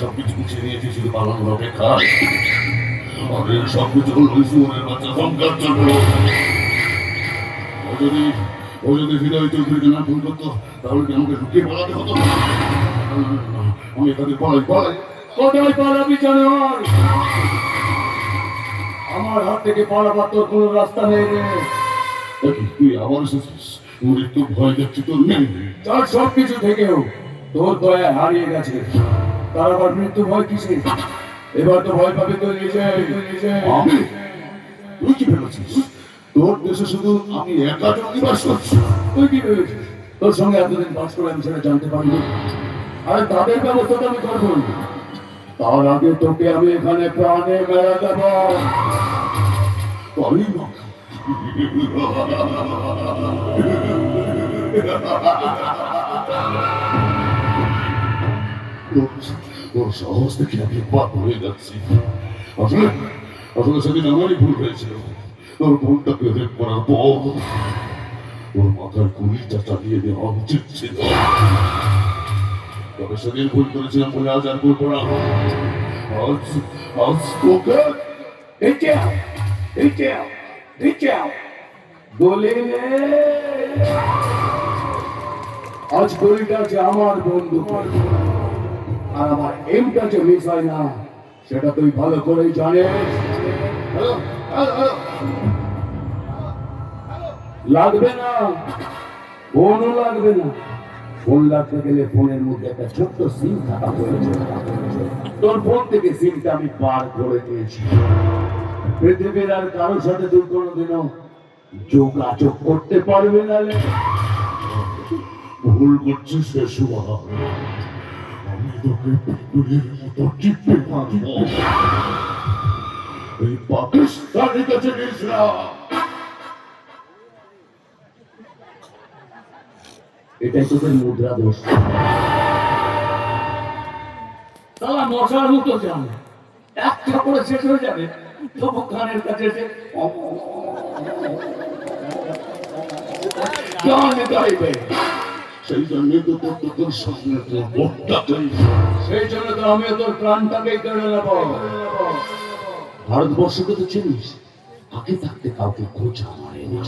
সবকিছু গুছিয়ে নিয়েছি, শুধু সবকিছু বাচ্চা ও যদি হৃদয় চৌধুরীকে না ফোন করতো, তাহলে কি আমাকে ঢুকিয়ে পালাতে হতো? আমি কোথায় পালাবি আমার হাত থেকে পালাবার তোর কোনো রাস্তা নেই তুই আবার এসেছিস। মৃত্যু ভয় দেখছি তোর নেই। তার সব কিছু থেকেও তোর দয়া হারিয়ে গেছে। তার আবার মৃত্যু ভয় কিসে এবার তো ভয় পাবে তো নিজে। আমি? তুই কি ভেবেছিস? তোর দেশে শুধু আমি একা নিবাস করছি। তুই কি ভেবেছিস? তোর সঙ্গে এতদিন বাস করে আমি সেটা জানতে পারিনি। আরে তাদের ব্যবস্থা তো আমি করব। তার আগে তোকে আমি এখানে প্রাণে মেলা দেবো। তোর সাহস দেখে আমি বাদ হয়ে যাচ্ছি আসলে আসলে সেদিন আমারই ভুল হয়েছিল তোর বোনটাকে রেপ করার পর ওর মাথার গুলিটা চালিয়ে দেওয়া উচিত ছিল তবে সেদিন ভুল করেছিলাম বলে আজ আর করব না আজ আজ তোকে Reach out! Reach out! বলে আজ গলিটা যে আমার বন্ধু। আর আমার এমটা যে মিস হয় না, সেটা তুই ভালো জানিস। লাগবে না ফোনও লাগবে না। ফোন লাগতে গেলে ফোনের মধ্যে একটা ছোট্ট সিম থাকা প্রয়োজন। তোর ফোন থেকে সিমটা আমি বার করে দিয়েছি। পৃথিবীর আর কারোর সাথে তুই কোনোদিনও যোগাযোগ করতে পারবে না ভুল করছিস না। এটাই তোদের মুদ্রা দোষ। তারা মশার মতো জানে। একটা করে শেষ হয়ে যাবে। তবু কানের কাছে এসে সেই জন্য তো তোর তোর তোর বোটটাকে সেই জন্য তো আমিও তোর প্রাণটাকে কেড়ে নেব ভারতবর্ষকে তো চিনিস আগে থাকতে কাউকে খোঁজা মারে না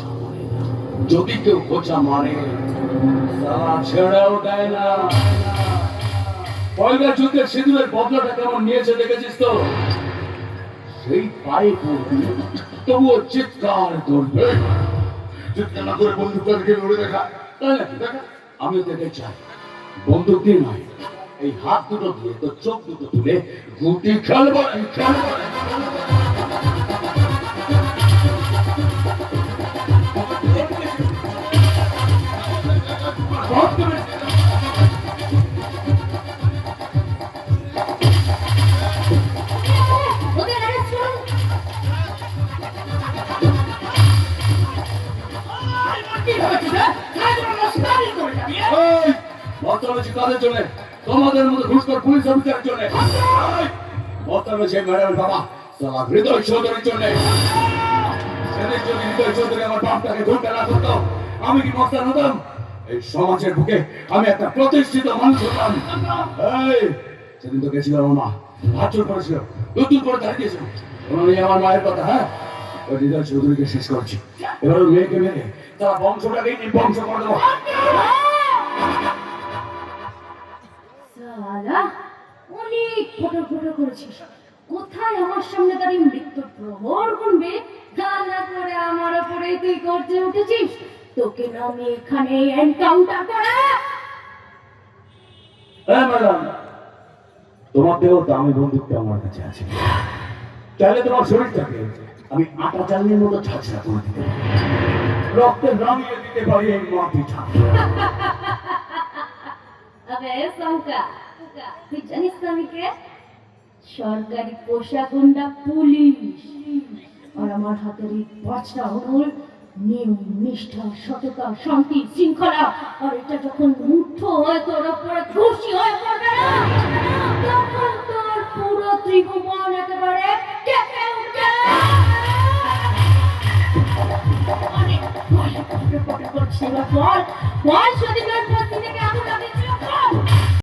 যদি কেউ খোঁচা মারে তারা ছেড়েও দেয় না পয়লা যুদ্ধের সিঁদুরের বদলাটা কেমন নিয়েছে দেখেছিস তো সেই পায়ে পড়বি তবুও চিৎকার করবে। চিৎকার না করে বন্দুকটাকে লড়ে দেখা? আমি দেখে চাই। বন্দুক দিয়ে নয়, এই হাত দুটো দিয়ে তো চোখ দুটো তুলে গুটি খেলব খেলব। বদতমেজি কাদের জন্য, তোমাদের মতো ঘুষখোর পুলিশ অফিসারের জন্য। বদতমেজি ম্যাডামের বাবা সালা হৃদয় চৌধুরীর জন্য। সেদিন যদি হৃদয় চৌধুরী আমার মায়ের কথা হ্যাঁ? ওই হৃদয় চৌধুরীকে শেষ করেছি। এবার ওই মেয়েকে মেরে তারা বংশটাকেই নির্বংশ করে দেবো। অনেক ফটো ফটো করেছিস। কোথায় আমার সামনে দাঁড়িয়ে প্রহর গুনবে? না করে আমার ওপরে তুই গর্জে উঠেছিস? তোকে না আমি এখানে এনকাউন্টার করে। হ্যাঁ ম্যাডাম। তোমার দেহ দামি বন্দুকটা আমার কাছে আছে। চাইলে তোমার শরীরটাকে আমি আটা চালনির মতো করে দিতে রক্তে দিতে পারি এই জানিস তো আমি কে? সরকারি পোশাক গুন্ডা পুলিশ। আর আমার হাতের এই পাঁচটা হল নিয়ম নিষ্ঠা সততা, শান্তি, শৃঙ্খলা, আর এটা যখন মুঠো হয় তোর উপরে খুশি হয়ে ত্রিভুবন একেবারে কেঁপে উঠে অনেক বল বল যদি